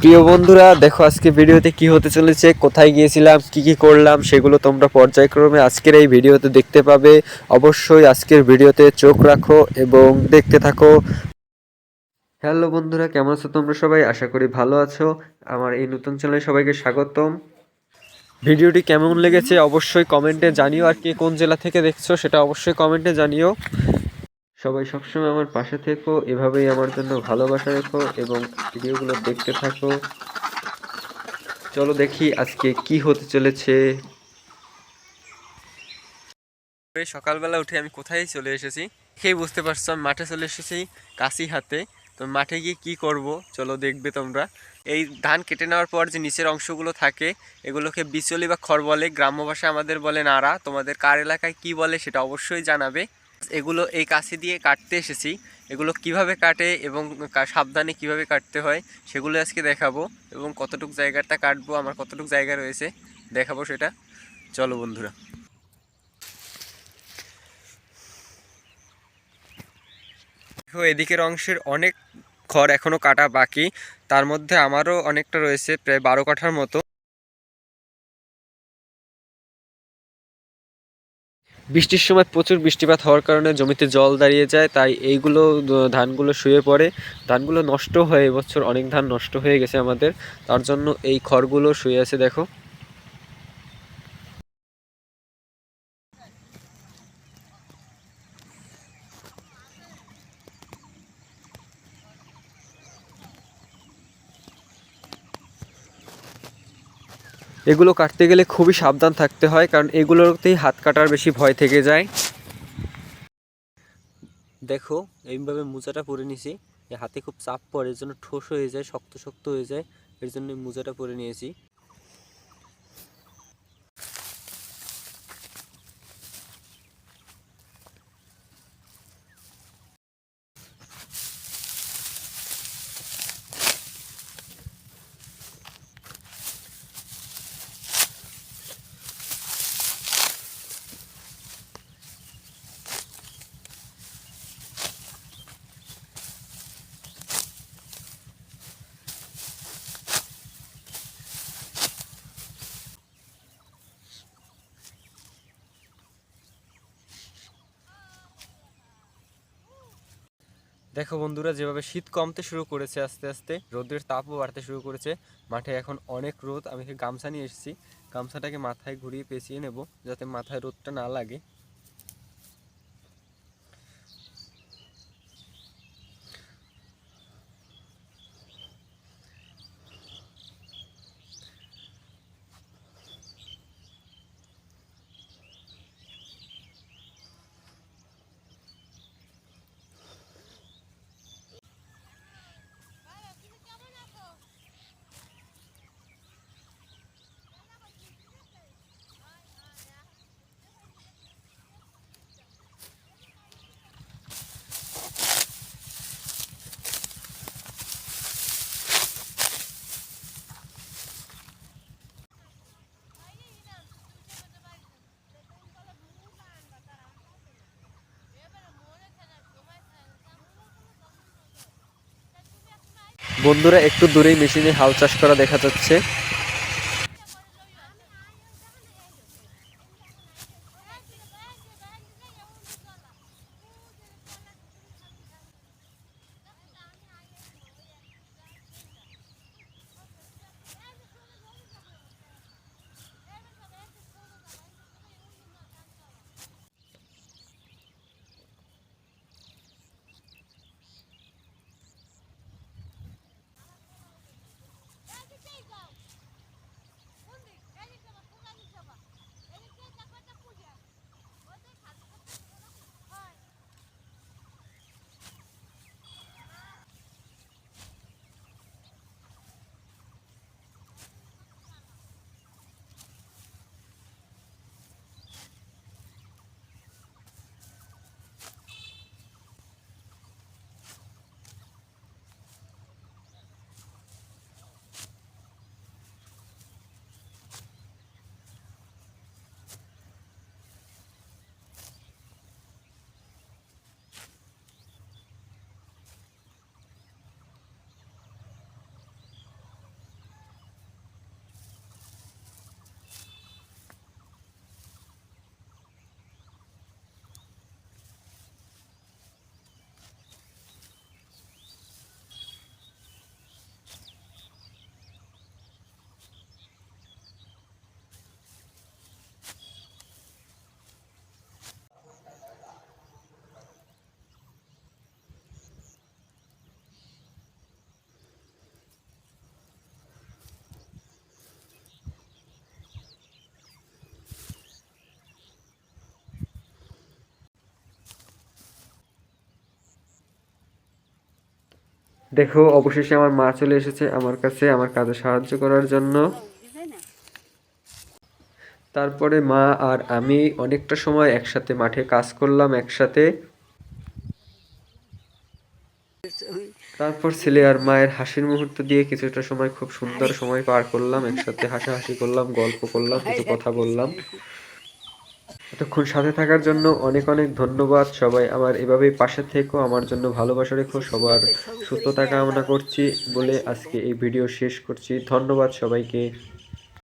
প্রিয় বন্ধুরা, দেখো আজকে ভিডিওতে কি হতে চলেছে, কোথায় গিয়েছিলাম, কি কি করলাম, সেগুলো তোমরা পর্যায়ক্রমে আজকের এই ভিডিওতে দেখতে পাবে। অবশ্যই আজকের ভিডিওতে চোখ রাখো এবং দেখতে থাকো। হ্যালো বন্ধুরা, কেমন আছো তোমরা সবাই? আশা করি ভালো আছো। আমার এই নতুন চ্যানেলে সবাইকে স্বাগতম। ভিডিওটি কেমন লেগেছে অবশ্যই কমেন্টে জানিও, আর কে কোন জেলা থেকে দেখছ সেটা অবশ্যই কমেন্টে জানিও। সবাই সবসময় আমার পাশে থেকো, এভাবেই আমার জন্য ভালোবাসা রেখো এবং ভিডিওগুলো দেখতে থাকো। চলো দেখি আজকে কি হতে চলেছে। সকালবেলা উঠে আমি কোথায় চলে এসেছি? খেয়ে বুঝতে পারছ, আমি মাঠে চলে এসেছি কাশি হাতে তো মাঠে গিয়ে কি করব? চলো দেখবে তোমরা। এই ধান কেটে নেওয়ার পর যে নিচের অংশগুলো থাকে, এগুলোকে বিচলি বা খড় বলে, গ্রাম্য ভাষায় আমাদের বলে নাড়া। তোমাদের কার এলাকায় কি বলে সেটা অবশ্যই জানাবে। এগুলো এই কাশি দিয়ে কাটতে এসেছি। এগুলো কীভাবে কাটে এবং সাবধানে কীভাবে কাটতে হয় সেগুলো আজকে দেখাবো এবং কতটুক জায়গাটা কাটবো, আমার কতটুক জায়গা রয়েছে দেখাবো সেটা। চলো বন্ধুরা। দেখো, এদিকের অংশের অনেক খড় এখনও কাটা বাকি। তার মধ্যে আমারও অনেকটা রয়েছে, প্রায় বারো কাঠার মতো। বৃষ্টির সময় প্রচুর বৃষ্টিপাত হওয়ার কারণে জমিতে জল দাঁড়িয়ে যায়, তাই এইগুলো ধানগুলো শুয়ে পড়ে। ধানগুলো নষ্ট হয়ে এবছর অনেক ধান নষ্ট হয়ে গেছে আমাদের, তার জন্য এই খড়গুলো শুয়ে আছে, দেখো। এগুলো কাটতে গেলে খুবই সাবধান থাকতে হয়, কারণ এগুলোতেই হাত কাটার বেশি ভয় থেকে যায়। দেখো, এইভাবে মোজাটা পরে নিয়েছি। হাতে খুব চাপ পড়ে, এর জন্য ঠোস হয়ে যায়, শক্ত শক্ত হয়ে যায়, এর জন্য মোজাটা পরে নিয়েছি। দেখো বন্ধুরা, যেভাবে শীত কমতে শুরু করেছে আস্তে আস্তে, রোদের তাপও বাড়তে শুরু করেছে। মাঠে এখন অনেক রোদ, আমি গামছা নিয়ে এসেছি। গামছাটাকে মাথায় ঘুরিয়ে পেঁচিয়ে নেব, যাতে মাথায় রোদটা না লাগে। বন্ধুরা একটু দূরেই মেশিনে হাল চাষ করা দেখা যাচ্ছে। দেখো, অবশেষে আমার মা চলে এসেছে আমার কাছে, আমার কাজে সাহায্য করার জন্য। তারপরে মা আর আমি অনেকটা সময় একসাথে মাঠে কাজ করলাম, একসাথে। তারপর ছেলে আর মায়ের হাসির মুহূর্ত দিয়ে কিছুটা সময়, খুব সুন্দর সময় পার করলাম, একসাথে হাসাহাসি করলাম, গল্প করলাম, কিছু কথা বললাম। এতক্ষণ সাথে থাকার জন্য অনেক অনেক ধন্যবাদ। সবাই আমার এভাবেই পাশে থেকেও আমার জন্য ভালোবাসা রেখো। সবার সুস্থতা কামনা করছি বলে আজকে এই ভিডিও শেষ করছি। ধন্যবাদ সবাইকে।